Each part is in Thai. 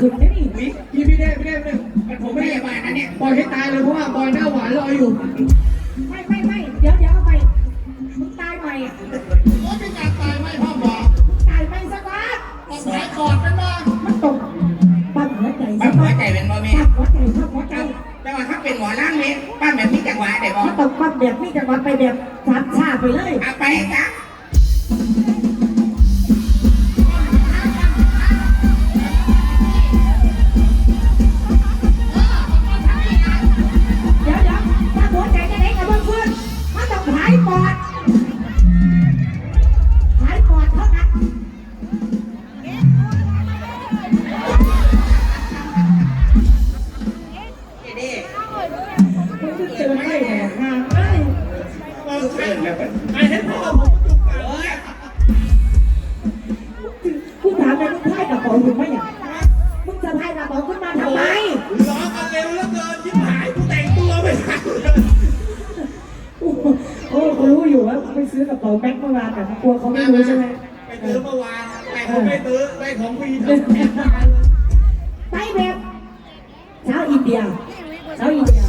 ความดังขึ้นนะนี่วิพี่พี่เด้พี่เด้พี่เด้แต่ผมไม่ได้ได้บ้านะเนี่ยปล่อยให้ตายเลยเพราะว่าบอยหน้าหวานรออยู่ไม่ไม่ไม่เดี๋ยวเดี๋ยวเอาไปมึงตายใหม่โอ้ยเป็นการตายไม่พ่อบอกตายใหม่สักวันต้องสายกอดกันบ้างมันตกปั้นหัวใจปั้สัมกหัวใจเป็นบ่แม่ปั้นหัวใจปั้นหัวใจแต่ว่าถ้าเป็นหมอล่างนี่ปั้มแบบมีจังหวะได้บ่มันตกปั้นแบบนี้จังหวะไปแบบสามชาไปเลยเอาไปจ้ะ ของฟรีทั้งแผงบ้านเลย ไปแบบชาวอินเดียชาวอินเดีย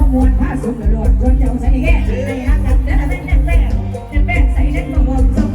มามวนผ้าสุกหลอดวนเดียวใส่แก่ใส่ฮักกันแต่ละแม่แน่แป้งแน่งใส่เล็กมามวน